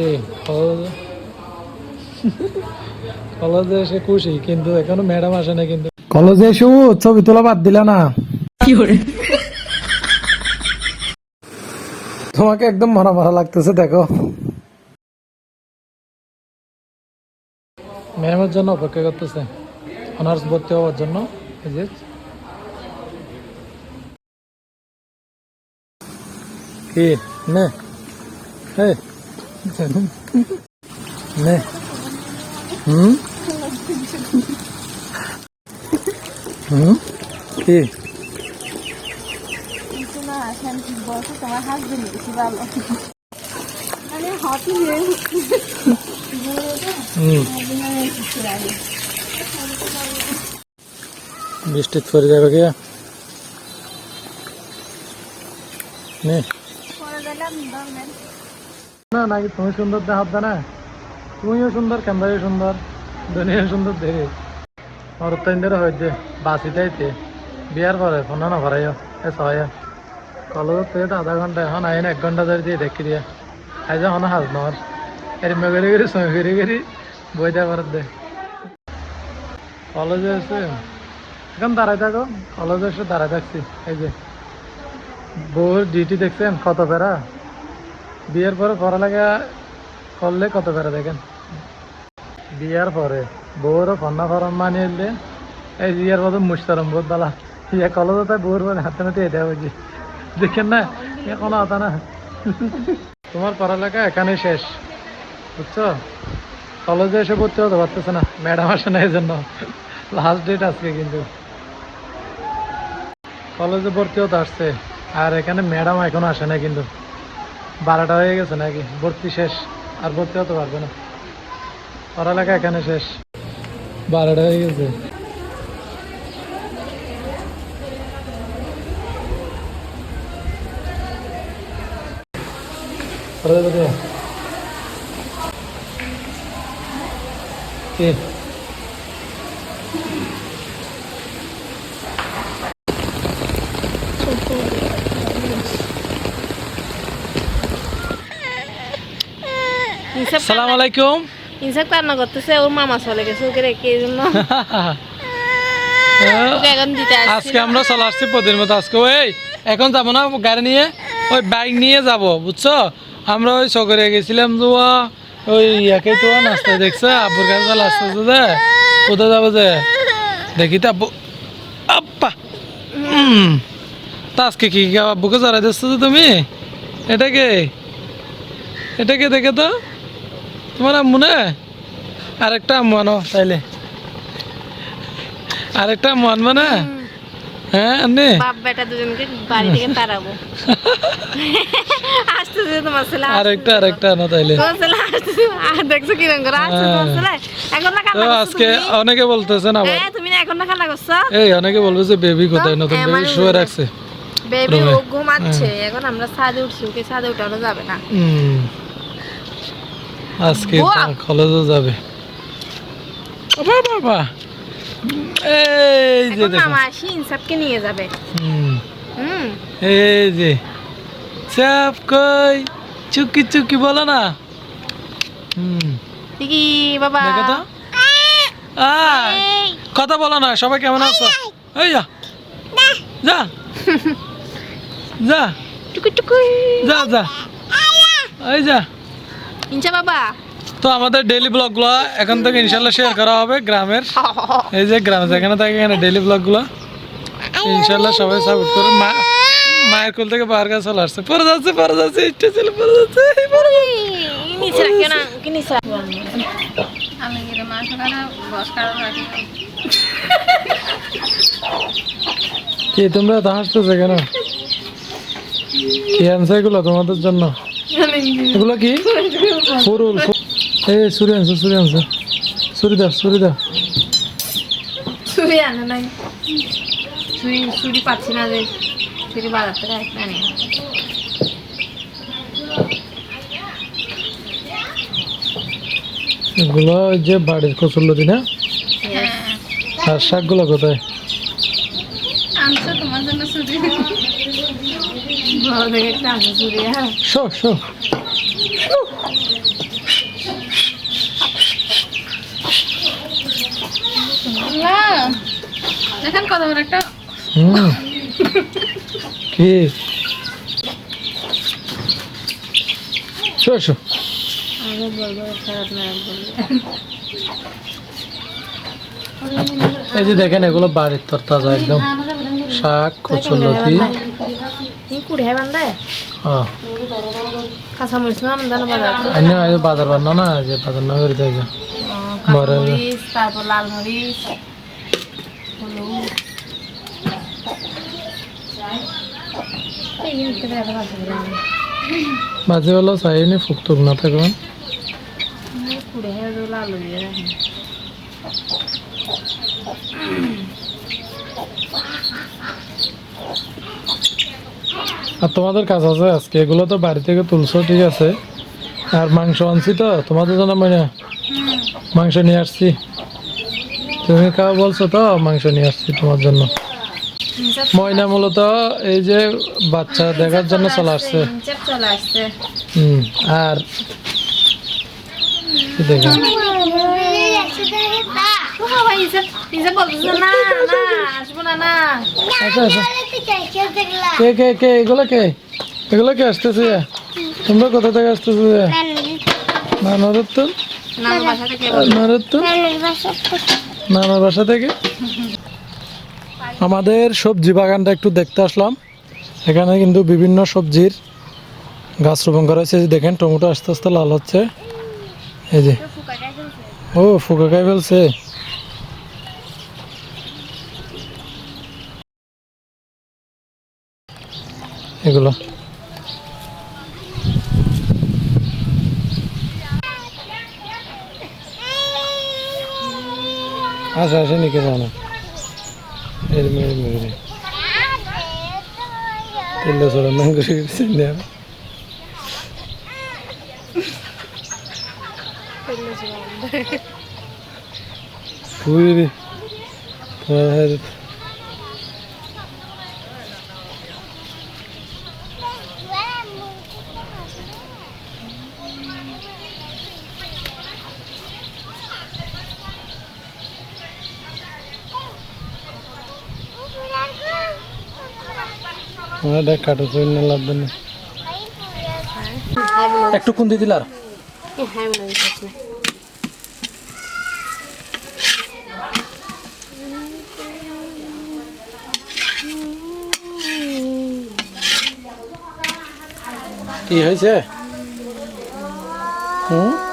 এ কলেজে কলেজে এসে খুশি কিন্তু এখনও ম্যাডাম আসে না কিন্তু। কলেজে এসে ছবি তোলা বাদ দিলা না। তোমাকে একদম মরা মরা লাগতেছে দেখো। ম্যামের জন্য অপেক্ষা করতেছে। অনার্স ভর্তি হওয়ার জন্য এই যে। কি নে। কি হয়ে হুম বৃষ্টি পরে যাবে কি নে পরে গেলাম দরমেন না নাকি তুমি সুন্দর দেখা না তুমিও সুন্দর ক্যামেরাও সুন্দর দুনিয়া সুন্দর দেখে আর তাই ধরে হয়েছে বাসিটাইতে বিয়ার পরে ফোন না ভরাইও, এ সহায় কলেজের থেকে আধা ঘণ্টা, এখন আইন এক ঘণ্টা ধরে দিয়ে দেখি দিয়ে। আজ এখন হাজ নর এরমে করে করে সময় করে করে বই দেওয়া করার দে। কলেজে এসে, এখন দাঁড়ায় থাকো। কলেজে এসে দাঁড়ায় থাকছি, এই যে। বউর ডিউটি দেখছেন, কত ফেরা বিয়ের পরে পড়ালেখা করলে কত ফেরা দেখেন? বিয়ার পরে বউরও ফন্না ফরম মানিয়ে এলে এই বিয়ের পরে মুস্তারম বহুত বালা। ইয়ে কলেজে তাই বউর পরে হাতে নাতে এটা বুঝি। দেখেন না, এ কোনো হতা না। তোমার পড়ালেখা এখানে শেষ, বুঝছ? কলেজে এসে ভর্তি হতে পারতেছে না, ম্যাডাম আসে না এই জন্য লাস্ট ডেট আজকে কিন্তু। কলেজে ভর্তি হতে আসছে, আর এখানে ম্যাডাম এখনও আসে না কিন্তু। বারোটা হয়ে গেছে নাকি? ভর্তি শেষ। আর ভর্তি হতে পারবে না। পড়ালেখা এখানে শেষ। বারোটা হয়ে গেছে। পরে যাবে রে। কি? ইনসাফ সালাম আলাইকুম ইনসাফ কান্না করতেছে ওর মামা চলে গেছে ওকে রেখে এই জন্য আজকে আমরা চলে আসছি প্রতিদিন মতো। আজকে ওই এখন যাব না গাড়ি নিয়ে? ওই বাইক নিয়ে যাব বুঝছ? আমরা ওই সকরে গেছিলাম তো ওই ইয়াকে তো নাস্তা দেখছে আব্বুর কাছে চলে আসতেছে যে কোথায় যাব যে? দেখি তো আব্বু। উম, তা আজকে কি আব্বুকে জড়াই দিচ্ছ তুমি? এটা কে? এটা কে দেখে তো? তোমার আম্মু না আরেকটা আম্মু আনো তাইলে। আরেকটা আম্মু আনব না? হ্যাঁ আনে বাপ বেটা দুজনকে বাড়ি থেকে তাড়াবো। আসতেছে তোমার ছেলে আরেকটা আরেকটা আনো তাইলে। তোমার ছেলে আসতেছে। আর দেখছ কিরম করে? আসছে তোমার ছেলে। এখন না কান্না আজকে তুমি? অনেকে বলতেছেন আবার। হ্যাঁ তুমি না এখন না কান্না করছ? এই অনেকে বলবে যে বেবি কোথায়? নতুন হ্যাঁ, বেবি মানে শুয়ে রাখছে। বেবি ও ঘুমাচ্ছে। এখন আমরা ছাদে উঠছি ওকে ছাদে উঠানো যাবে না। আজকে! কলেজে যাবে। বাবা বাবা এই যে দেখো। ইনসাফকে নিয়ে যাবে। হুম। হুম। এই যে। কই? চুকি চুকি বলো না। হুম। ঠিকই বাবা। দেখো তো। কথা বলো না সবাই কেমন আছো? এই যা। যা। যা। টুকু টুকু যা যা। এই যা। ইনসা বাবা। তো আমাদের ডেইলি ব্লগগুলো এখন থেকে ইনশাল্লাহ শেয়ার করা হবে গ্রামের। এই যে গ্রামে যেখানে থাকে এখানে ডেইলি ব্লগগুলো ইনশাল্লাহ সবাই সাপোর্ট করে মা মায়ের কোল থেকে বাহার কাছে চলে আসছে। পরে যাচ্ছে পরে যাচ্ছে ইচ্ছে ছিল পরে যাচ্ছে কি তোমরা তো হাসতেছে কেন? কি আনছে এগুলো তোমাদের জন্য। এগুলো কি? ফুরুল এই সুরি আনছে সুরি আনছে সুরি দাও সুরি দাও ছুরি আনে নাই ছুরি পাচ্ছি না যে ছুরি বাজার থেকে একটা আনি এগুলো যে বাড়ির কচুল্লতি না? আর শাকগুলো কোথায়? আনছো তোমার জন্য ছুরি বড় দেখে একটা আনছো ছুরি হ্যাঁ। Show show. দেখেন কত বড় একটা। কি? Show show. আগে বলব খারাপ না এই যে দেখেন এগুলো বাড়ির তর তাজা একদম। শাক কচুলতি হয় বাজার। বান্না না যে বাজার না করে দেয় তারপর লাল মরিচ। মাঝে বেলা চাইনি ফুক টুক না থাকবেন কুড়ি হয় আর তোমাদের কাজ আছে আজকে এগুলো তো বাড়ি থেকে তুলছো ঠিক আছে? আর মাংস আনছি তো তোমাদের জন্য মানে মাংস নিয়ে আসছি। তুমি কাউ বলছো তো মাংস নিয়ে আসছি তোমার জন্য। ময়না মূলত এই যে বাচ্চা দেখার জন্য চলে আসছে ইনসাফ চলে আসছে। হুম আর কি দেখা। না না না না কে কে কে এগুলো কে এগুলো কে আসতেছে তোমরা কোথা থেকে আসতেছে নানার তো নানুর বাসা থেকে আমাদের সবজি বাগানটা একটু দেখতে আসলাম। এখানে কিন্তু বিভিন্ন সবজির গাছ রোপণ করা হয়েছে। দেখেন, টমেটো আস্তে আস্তে লাল হচ্ছে। এই যে। ও, ফুকা খাই ফেলছে। এগুলো আসে আসে নিকে জানো এর মেরে মেরে তেলে সরা নাম করে চিনে Buyur. Hayır. দেখ কাটো চুই না লাগবে না একটু কুন্দি দিলার হ্যাঁ কি হয়েছে? হুম?